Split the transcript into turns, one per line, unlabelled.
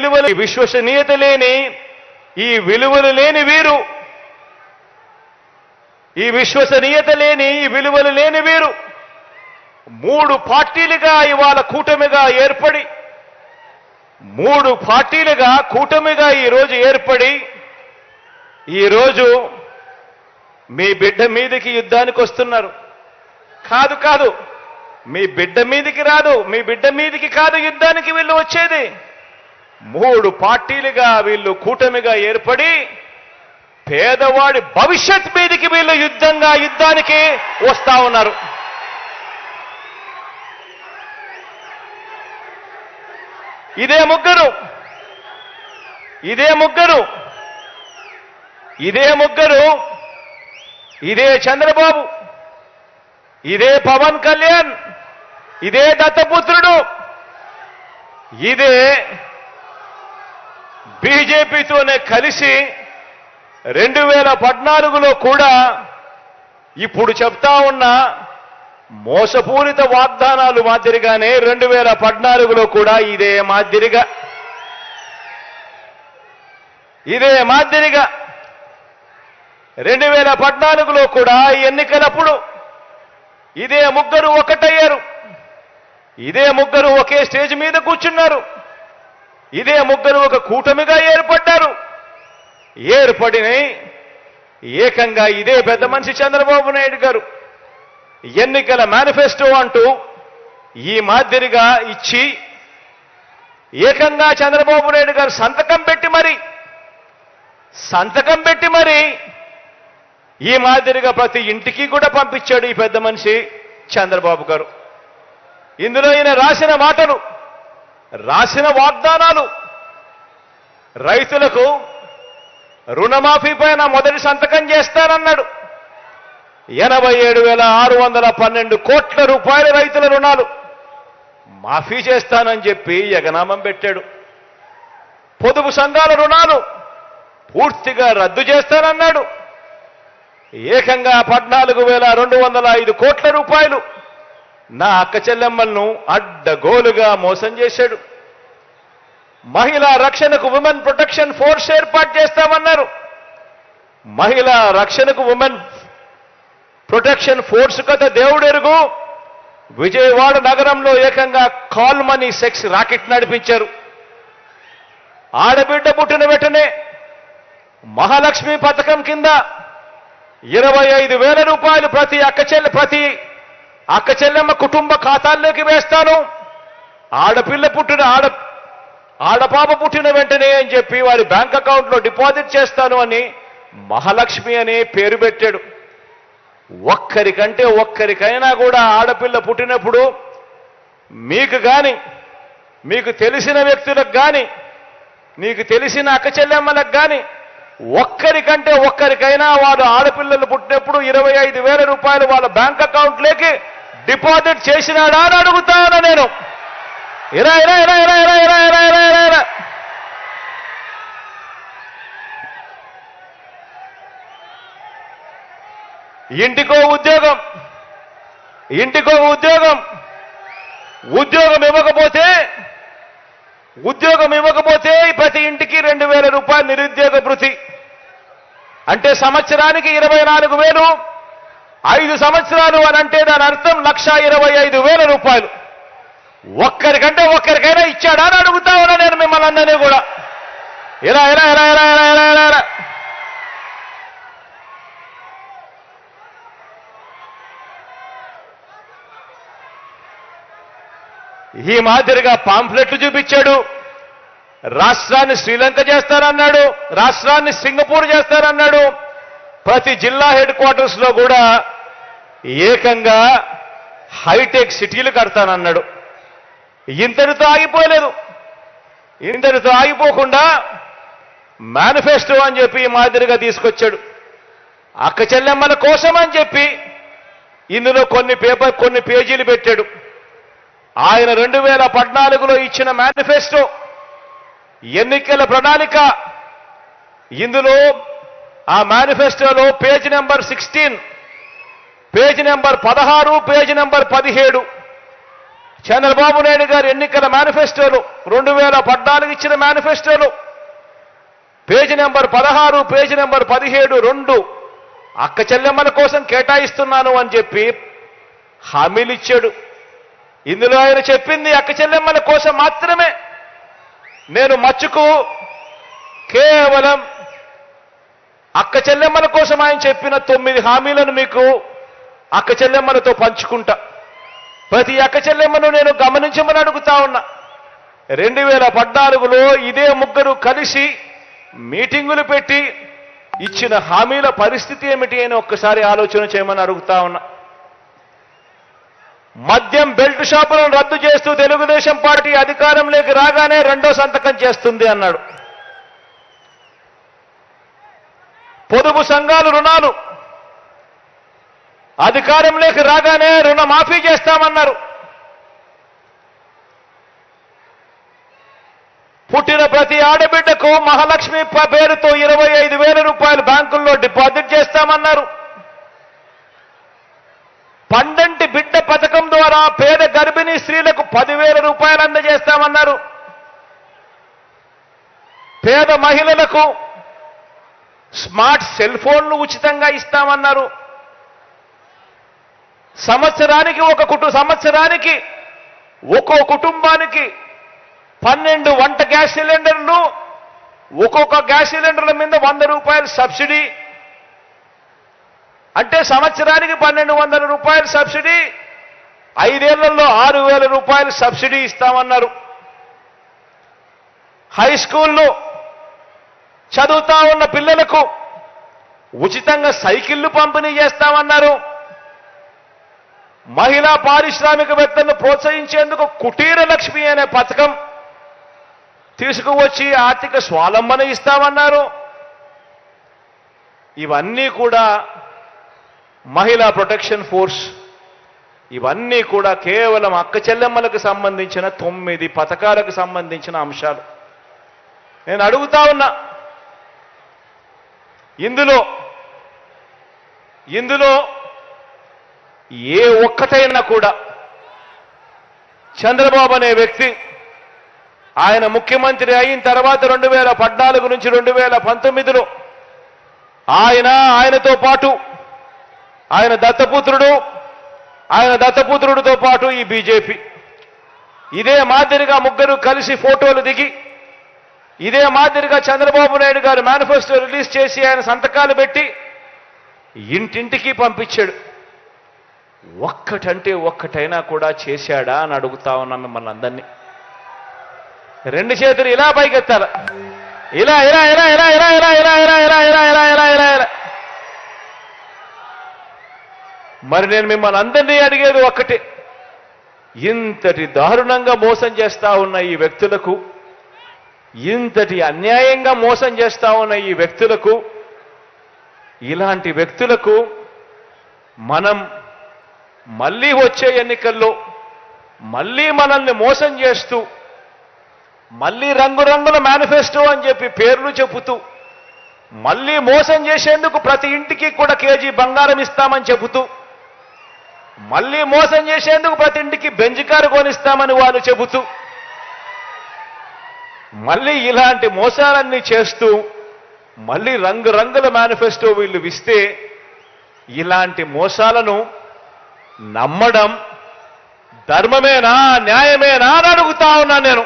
విలువలు విశ్వసనీయత లేని ఈ విలువలు లేని వీరు. ఈ విశ్వసనీయత లేని ఈ విలువలు లేని వీరు. మూడు పార్టీలుగా ఇవాళ కూటమిగా ఏర్పడి మూడు పార్టీలుగా కూటమిగా ఈరోజు ఏర్పడి ఈరోజు మీ బిడ్డ మీదకి యుద్ధానికి వస్తున్నారు. కాదు కాదు మీ బిడ్డ మీదికి రాదు మీ బిడ్డ మీదికి కాదు యుద్ధానికి వీళ్ళు వచ్చేది. మూడు పార్టీలుగా వీళ్ళు కూటమిగా ఏర్పడి పేదవాడి భవిష్యత్ మీదికి వీళ్ళు యుద్ధంగా యుద్ధానికి వస్తా ఉన్నారు. ఇదే ముగ్గురు. ఇదే ముగ్గురు. ఇదే ముగ్గురు. ఇదే చంద్రబాబు. ఇదే పవన్ కళ్యాణ్. ఇదే దత్తపుత్రుడు. ఇదే బీజేపీతోనే కలిసి రెండు వేల పద్నాలుగులో కూడా ఇప్పుడు చెప్తా ఉన్న మోసపూరిత వాగ్దానాలు మాదిరిగానే రెండు వేల పద్నాలుగులో కూడా ఇదే మాదిరిగా. ఇదే మాదిరిగా. రెండు వేల పద్నాలుగులో కూడా ఎన్నికలప్పుడు ఇదే ముగ్గురు ఒకటయ్యారు. ఇదే ముగ్గురు ఒకే స్టేజ్ మీద కూర్చున్నారు. ఇదే ముగ్గురు ఒక కూటమిగా ఏర్పడ్డారు. ఏర్పడిన ఏకంగా ఇదే పెద్ద మనిషి చంద్రబాబు నాయుడు గారు. ఎన్నికల మేనిఫెస్టో అంటూ ఈ మాదిరిగా ఇచ్చి ఏకంగా చంద్రబాబు నాయుడు గారు సంతకం పెట్టి మరి సంతకం పెట్టి మరి ఈ మాదిరిగా ప్రతి ఇంటికి కూడా పంపించాడు ఈ పెద్ద మనిషి చంద్రబాబు గారు. ఇందులో ఈయన రాసిన మాటలు రాసిన వాగ్దానాలు. రైతులకు రుణమాఫీ పైన మొదటి సంతకం చేస్తానన్నాడు. ఎనభై ఏడు వేల ఆరు వందల పన్నెండు కోట్ల రూపాయల రైతుల రుణాలు మాఫీ చేస్తానని చెప్పి ఎగనామం పెట్టాడు. పొదుపు సంఘాల రుణాలు పూర్తిగా రద్దు చేస్తానన్నాడు. ఏకంగా పద్నాలుగు వేల రెండు వందల ఐదు కోట్ల రూపాయలు నా అక్క చెల్లెమ్మలను అడ్డగోలుగా మోసం చేశాడు. మహిళా రక్షణకు ఉమెన్ ప్రొటెక్షన్ ఫోర్స్ ఏర్పాటు చేస్తామన్నారు. మహిళా రక్షణకు ఉమెన్ ప్రొటెక్షన్ ఫోర్స్ కథ దేవుడెరుగు. విజయవాడ నగరంలో ఏకంగా కాల్ మనీ సెక్స్ రాకెట్ నడిపించారు. ఆడబిడ్డ పుట్టిన వెంటనే మహాలక్ష్మి పథకం కింద ఇరవై ఐదు వేల రూపాయలు ప్రతి అక్క చెల్లె ప్రతి అక్క చెల్లెమ్మ కుటుంబ ఖాతాల్లోకి వేస్తాను. ఆడపిల్ల పుట్టిన ఆడ ఆడపాప పుట్టిన వెంటనే అని చెప్పి వారి బ్యాంక్ అకౌంట్లో డిపాజిట్ చేస్తాను అని మహాలక్ష్మి అనే పేరు పెట్టాడు. ఒక్కరికంటే ఒక్కరికైనా కూడా ఆడపిల్ల పుట్టినప్పుడు మీకు కానీ మీకు తెలిసిన వ్యక్తులకు కానీ మీకు తెలిసిన అక్క చెల్లెమ్మలకు కానీ ఒక్కరికంటే ఒక్కరికైనా వారు ఆడపిల్లలు పుట్టినప్పుడు ఇరవై ఐదు వేల రూపాయలు వాళ్ళ బ్యాంక్ అకౌంట్లోకి డిపాజిట్ చేసినాడా అని అడుగుతాను నేను ఇరా ఇరా ఇరా ఇరా ఇరా ఇరా ఇరా ఇరా ఇరా ఇరా ఇంటికో ఉద్యోగం ఇంటికో ఉద్యోగం ఉద్యోగం ఇవ్వకపోతే ఉద్యోగం ఇవ్వకపోతే ప్రతి ఇంటికి రెండు వేల రూపాయలు నిరుద్యోగ భృతి అంటే సంవత్సరానికి ఇరవై నాలుగు వేలు ఐదు సంవత్సరాలు అని అంటే దాని అర్థం లక్ష ఇరవై ఐదు వేల రూపాయలు. ఒక్కరికంటే ఒక్కరికైనా ఇచ్చాడా అని అడుగుతా ఉన్నా నేను మిమ్మల్ని అందరినీ కూడా. ఇలా ఇలా ఇలా ఇలా ఇలా ఇలా ఇలా ఇలా. ఈ మాదిరిగా పాంఫ్లెట్లు చూపించాడు. రాష్ట్రాన్ని శ్రీలంక చేస్తారన్నాడు రాష్ట్రాన్ని సింగపూర్ చేస్తారన్నాడు ప్రతి జిల్లా హెడ్ క్వార్టర్స్లో కూడా ఏకంగా హైటెక్ సిటీలు కడతానన్నాడు. ఇంతటితో ఆగిపోలేదు ఇంతటితో ఆగిపోకుండా మేనిఫెస్టో అని చెప్పి మాదిరిగా తీసుకొచ్చాడు. అక్క చెల్లెమ్మల కోసం అని చెప్పి ఇందులో కొన్ని పేపర్ కొన్ని పేజీలు పెట్టాడు. ఆయన రెండు వేల పద్నాలుగులో ఇచ్చిన మేనిఫెస్టో ఎన్నికల ప్రణాళిక ఇందులో ఆ మేనిఫెస్టోలో page number sixteen page number పదహారు పేజ్ నెంబర్ పదిహేడు. చంద్రబాబు నాయుడు గారు ఎన్నికల మేనిఫెస్టోలు రెండు వేల పద్నాలుగు ఇచ్చిన మేనిఫెస్టోలు. పేజీ నెంబర్ పదహారు పేజీ నెంబర్ పదిహేడు రెండు. అక్క చెల్లెమ్మల కోసం కేటాయిస్తున్నాను అని చెప్పి హామీలు ఇచ్చాడు. ఇందులో ఆయన చెప్పింది అక్క చెల్లెమ్మల కోసం మాత్రమే. నేను మచ్చుకు కేవలం అక్క చెల్లెమ్మల కోసం ఆయన చెప్పిన తొమ్మిది హామీలను మీకు అక్క చెల్లెమ్మలతో పంచుకుంటా. ప్రతి అక్క చెల్లెమ్మను నేను గమనించమని అడుగుతా ఉన్నా. రెండు వేల పద్నాలుగులో ఇదే ముగ్గురు కలిసి మీటింగులు పెట్టి ఇచ్చిన హామీల పరిస్థితి ఏమిటి అని ఒక్కసారి ఆలోచన చేయమని అడుగుతా ఉన్నా. మద్యం బెల్ట్ షాపులను రద్దు చేస్తూ తెలుగుదేశం పార్టీ అధికారంలోకి రాగానే రెండో సంతకం చేస్తుంది అన్నాడు. పొదుపు సంఘాలు రుణాలు అధికారంలోకి రాగానే రుణమాఫీ చేస్తామన్నారు. పుట్టిన ప్రతి ఆడబిడ్డకు మహాలక్ష్మి పేరుతో ఇరవై ఐదు వేల రూపాయలు బ్యాంకుల్లో డిపాజిట్ చేస్తామన్నారు. పండంటి బిడ్డ పథకం ద్వారా పేద గర్భిణీ స్త్రీలకు పదివేల రూపాయలు అందజేస్తామన్నారు. పేద మహిళలకు స్మార్ట్ సెల్ ఫోన్లు ఉచితంగా ఇస్తామన్నారు. సంవత్సరానికి ఒక కుటుంబ సంవత్సరానికి ఒక్కో కుటుంబానికి పన్నెండు వంట గ్యాస్ సిలిండర్లు ఒక్కొక్క గ్యాస్ సిలిండర్ల మీద వంద రూపాయలు సబ్సిడీ. అంటే సంవత్సరానికి పన్నెండు వందల రూపాయలు సబ్సిడీ ఐదేళ్ళలో ఆరు వేల రూపాయలు సబ్సిడీ ఇస్తామన్నారు. హై స్కూల్లో చదువుతా ఉన్న పిల్లలకు ఉచితంగా సైకిళ్ళు పంపిణీ చేస్తామన్నారు. మహిళా పారిశ్రామికవేత్తలను ప్రోత్సహించేందుకు కుటీర లక్ష్మి అనే పథకం తీసుకువచ్చి ఆర్థిక స్వాలంబన ఇస్తామన్నారు. ఇవన్నీ కూడా మహిళా ప్రొటెక్షన్ ఫోర్స్ ఇవన్నీ కూడా కేవలం అక్క చెల్లెమ్మలకు సంబంధించిన తొమ్మిది పథకాలకు సంబంధించిన అంశాలు. నేను అడుగుతా ఉన్నా ఇందులో ఇందులో ఏ ఒక్కటైనా కూడా చంద్రబాబు అనే వ్యక్తి ఆయన ముఖ్యమంత్రి అయిన తర్వాత రెండు వేల పద్నాలుగు నుంచి రెండు వేల పంతొమ్మిదిలో ఆయన ఆయనతో పాటు ఆయన దత్తపుత్రుడు ఆయన దత్తపుత్రుడితో పాటు ఈ బీజేపీ. ఇదే మాదిరిగా ముగ్గురు కలిసి ఫోటోలు దిగి ఇదే మాదిరిగా చంద్రబాబు నాయుడు గారు మేనిఫెస్టో రిలీజ్ చేసి ఆయన సంతకాలు పెట్టి ఇంటింటికి పంపించాడు. ఒక్కటంటే ఒక్కటైనా కూడా చేశాడా అని అడుగుతా ఉన్నా మిమ్మల్ని అందరినీ రెండు చేతులు ఇలా పైకెత్తాల ఇలా ఇలా ఇలా ఇలా ఇలా ఇలా ఇలా ఇలా ఇలా ఇలా ఇలా ఇలా ఇలా ఇలా మరి నేను మిమ్మల్ని అందరినీ అడిగేది ఒక్కటే ఇంతటి దారుణంగా మోసం చేస్తా ఉన్న ఈ వ్యక్తులకు ఇంతటి అన్యాయంగా మోసం చేస్తా ఉన్న ఈ వ్యక్తులకు ఇలాంటి వ్యక్తులకు మనం మళ్ళీ వచ్చే ఎన్నికల్లో మళ్ళీ మనల్ని మోసం చేస్తూ మళ్ళీ రంగురంగుల మేనిఫెస్టో అని చెప్పి పేర్లు చెబుతూ మళ్ళీ మోసం చేసేందుకు ప్రతి ఇంటికి కూడా కేజీ బంగారం ఇస్తామని చెబుతూ మళ్ళీ మోసం చేసేందుకు ప్రతి ఇంటికి బెంజ్ కారు కొనిస్తామని వాళ్ళు చెబుతూ మళ్ళీ ఇలాంటి మోసాలన్నీ చేస్తూ మళ్ళీ రంగురంగుల మేనిఫెస్టో వీళ్ళు ఇస్తే ఇలాంటి మోసాలను నమ్మడం ధర్మమేనా న్యాయమేనా అని అడుగుతా ఉన్నా నేను.